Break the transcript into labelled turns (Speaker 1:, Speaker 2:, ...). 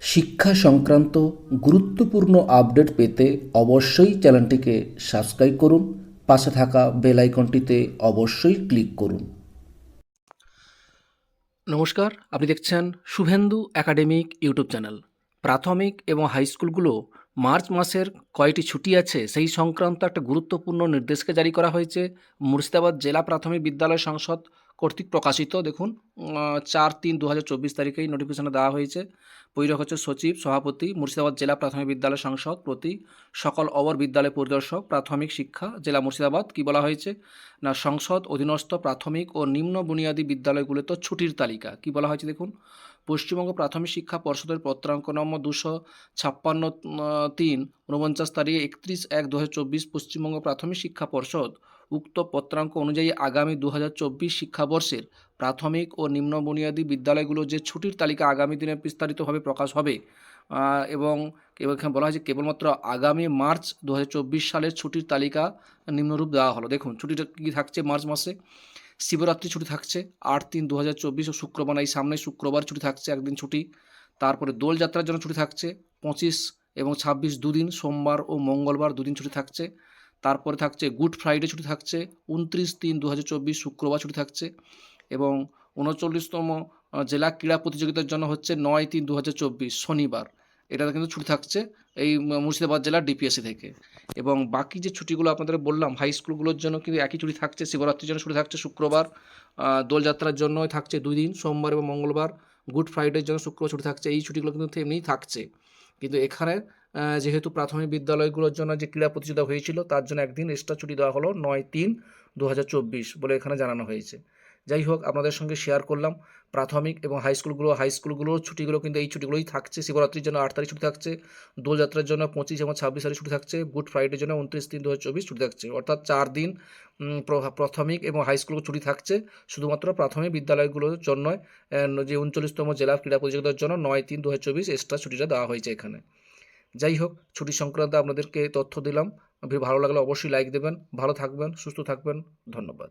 Speaker 1: শিক্ষা সংক্রান্ত গুরুত্বপূর্ণ আপডেট পেতে অবশ্যই চ্যানেলটিকে সাবস্ক্রাইব করুন, পাশে থাকা বেল আইকনটিতে অবশ্যই ক্লিক করুন। নমস্কার, আপনি দেখছেন শুভেন্দু একাডেমিক ইউটিউব চ্যানেল। প্রাথমিক এবং হাই স্কুলগুলো মার্চ মাসের কয়টি ছুটি আছে সেই সংক্রান্ত একটা গুরুত্বপূর্ণ নির্দেশকে জারি করা হয়েছে। মুর্শিদাবাদ জেলা প্রাথমিক বিদ্যালয় সংসদ কর্তৃক প্রকাশিত, দেখুন চার তিন দু তারিখেই নোটিফিকেশনে দেওয়া হয়েছে। পৈরক হচ্ছে সচিব, সভাপতি, মুর্শিদাবাদ জেলা প্রাথমিক বিদ্যালয় সংসদ, প্রতি সকল অবর বিদ্যালয় পরিদর্শক, প্রাথমিক শিক্ষা, জেলা মুর্শিদাবাদ, কি বলা হয়েছে? না, সংসদ, অধীনস্থ, প্রাথমিক ও নিম্ন বুনিয়াদী বিদ্যালয়গুলোতে ছুটির তালিকা, কি বলা হয়েছে, দেখুন? পশ্চিমবঙ্গ প্রাথমিক শিক্ষা পর্ষদের পত্রাঙ্ক নম্বর দুশো ছাপ্পান্ন তিন, ঊনপঞ্চাশ তারিখে একত্রিশ এক দু পশ্চিমবঙ্গ প্রাথমিক শিক্ষা পর্ষদ। উক্ত পত্রাঙ্ক অনুযায়ী আগামী দু হাজার চব্বিশ শিক্ষাবর্ষের প্রাথমিক ও নিম্ন বুনিয়াদী বিদ্যালয়গুলো যে ছুটির তালিকা আগামী দিনে বিস্তারিতভাবে প্রকাশ হবে এবং এখানে বলা হয়েছে কেবলমাত্র আগামী মার্চ দু হাজার চব্বিশ সালের ছুটির তালিকা নিম্নরূপ দেওয়া হলো। দেখুন, ছুটিটা কী থাকছে মার্চ মাসে? শিবরাত্রি ছুটি থাকছে, আট তিন দু হাজার চব্বিশ ও শুক্রবার এই সামনে শুক্রবার ছুটি থাকছে, একদিন ছুটি। তারপরে দোলযাত্রার জন্য ছুটি থাকছে পঁচিশ এবং ছাব্বিশ দুদিন, সোমবার ও মঙ্গলবার দুদিন ছুটি থাকছে। তারপরে থাকছে গুড ফ্রাইডে ছুটি থাকছে, উনত্রিশ তিন দু শুক্রবার ছুটি থাকছে এবং উনচল্লিশতম জেলা ক্রীড়া প্রতিযোগিতার জন্য হচ্ছে নয় তিন দু শনিবার। এটাতে কিন্তু ছুটি থাকছে এই মুর্শিদাবাদ জেলার ডিপিএসসি থেকে। এবং বাকি যে ছুটিগুলো আপনাদের বললাম, হাই স্কুলগুলোর জন্য কিন্তু একই ছুটি থাকছে? শিবরাত্রির জন্য ছুটি থাকছে শুক্রবার দোলযাত্রার জন্য থাকছে দুই দিন, সোমবার এবং মঙ্গলবার। গুড ফ্রাইডের জন্য শুক্রবার ছুটি থাকছে, এই ছুটিগুলো কিন্তু এমনিই থাকছে। কিন্তু এখানে যেহেতু প্রাথমিক বিদ্যালয়গুলোর জন্য যে ক্রীড়া প্রতিযোগিতা হয়েছিল, তার জন্য একদিন এক্সট্রা ছুটি দেওয়া হলো নয় তিন দু বলে এখানে জানানো হয়েছে। যাই হোক, আপনাদের সঙ্গে শেয়ার করলাম। প্রাথমিক এবং হাই স্কুলগুলো হাই স্কুলগুলোর ছুটিগুলো কিন্তু এই ছুটিগুলোই থাকছে। শিবরাত্রির জন্য আট তারিখ ছুটি থাকছে দোলযাত্রার জন্য পঁচিশ এবং ছাব্বিশ তারিখ ছুটি থাকছে গুড ফ্রাইডের জন্য উনত্রিশ তিন দু হাজার ছুটি থাকছে। অর্থাৎ চার দিন প্রাথমিক এবং হাই স্কুল ছুটি থাকছে। শুধুমাত্র প্রাথমিক বিদ্যালয়গুলোর জন্য যে উনচল্লিশতম জেলা ক্রীড়া প্রতিযোগিতার জন্য নয় তিন দু হাজার চব্বিশ এক্সট্রা ছুটিটা দেওয়া হয়েছে এখানে। যাই হোক, ছুটি সংক্রান্ত আপনাদেরকে তথ্য দিলাম। ভালো লাগলে অবশ্যই লাইক দেবেন। ভালো থাকবেন, সুস্থ থাকবেন। ধন্যবাদ।